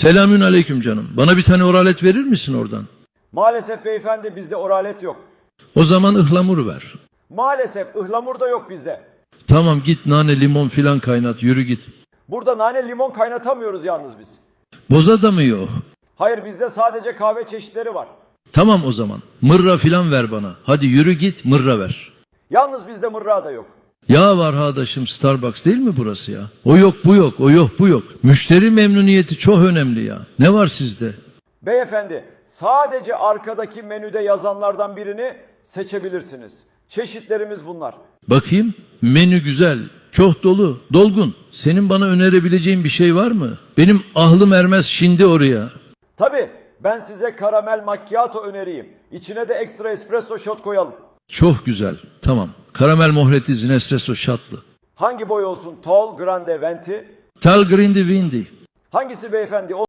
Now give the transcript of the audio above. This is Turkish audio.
Selamün aleyküm canım. Bana bir tane oralet verir misin oradan? Maalesef beyefendi bizde oralet yok. O zaman ıhlamur ver. Maalesef ıhlamur da yok bizde. Tamam git nane limon filan kaynat yürü git. Burada nane limon kaynatamıyoruz yalnız biz. Boza da mı yok? Hayır bizde sadece kahve çeşitleri var. Tamam o zaman. Mırra filan ver bana. Hadi yürü git mırra ver. Yalnız bizde mırra da yok. Ya var arkadaşım Starbucks değil mi burası ya? O yok bu yok o yok bu yok. Müşteri memnuniyeti çok önemli ya. Ne var sizde? Beyefendi sadece arkadaki menüde yazanlardan birini seçebilirsiniz. Çeşitlerimiz bunlar. Bakayım menü güzel. Çok dolu, dolgun. Senin bana önerebileceğin bir şey var mı? Benim ahlım ermez şimdi oraya. Tabi ben size karamel macchiato öneriyim. İçine de ekstra espresso shot koyalım. Çok güzel. Tamam. Karamel mohleti zinespresso şatlı. Hangi boy olsun? Tall, grande, venti. Tal grindi vindi. Hangisi beyefendi?